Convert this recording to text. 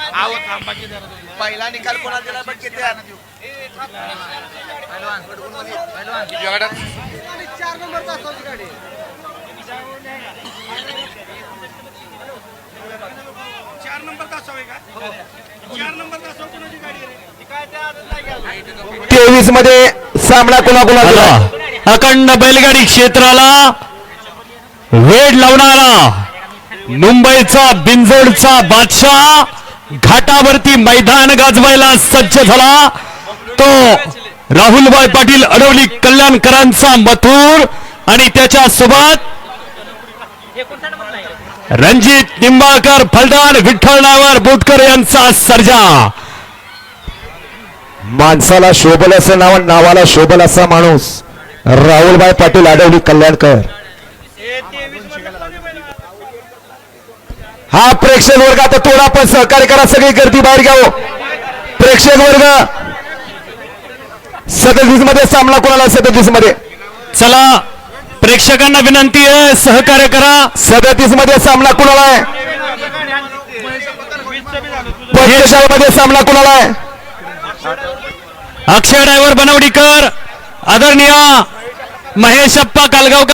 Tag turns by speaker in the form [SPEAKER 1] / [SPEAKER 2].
[SPEAKER 1] आहो थांबा की जरा तुम्ही.
[SPEAKER 2] पहिला निकाल कोणाला दिला बघ किती आहे?
[SPEAKER 1] एवढ्यात
[SPEAKER 3] चार नंबर चार गेला.
[SPEAKER 4] तेवीसमध्ये सामना कोणाकोणाचा
[SPEAKER 5] अखंड बैलगाडी क्षेत्राला वेड लावणारा मुंबईचा बिंजोडचा बादशाह घाटावरती मैदान गाजवायला सज्ज झाला. तो राहुलभाई पाटील अडवली कल्याणकरांचा मथुर आणि त्याच्या सोबत रणजित निंबाळकर फलदार विठ्ठल नावर बोटकर यांचा सर्जा.
[SPEAKER 4] माणसाला शोभल असं नाव नावाला शोभल असा माणूस राहुलभाई पाटील आडवली कल्याणकर.
[SPEAKER 3] हे
[SPEAKER 4] प्रेक्षक वर्ग आता थोडा पण सहकार्य करा सगळी गर्दी बाहेर घ्यावं. प्रेक्षक वर्ग सदतीसमध्ये सामना कोणाला सदतीसमध्ये
[SPEAKER 5] चला प्रेक्षकांना विनंती आहे सहकार्य करा.
[SPEAKER 4] सदतीसमध्ये सामना कोणाला आहे? मध्ये सामना कोणाला आहे?
[SPEAKER 5] अक्षय ड्रायव्हर बनवडीकर आदरणीय महेश अप्पा कालगावकर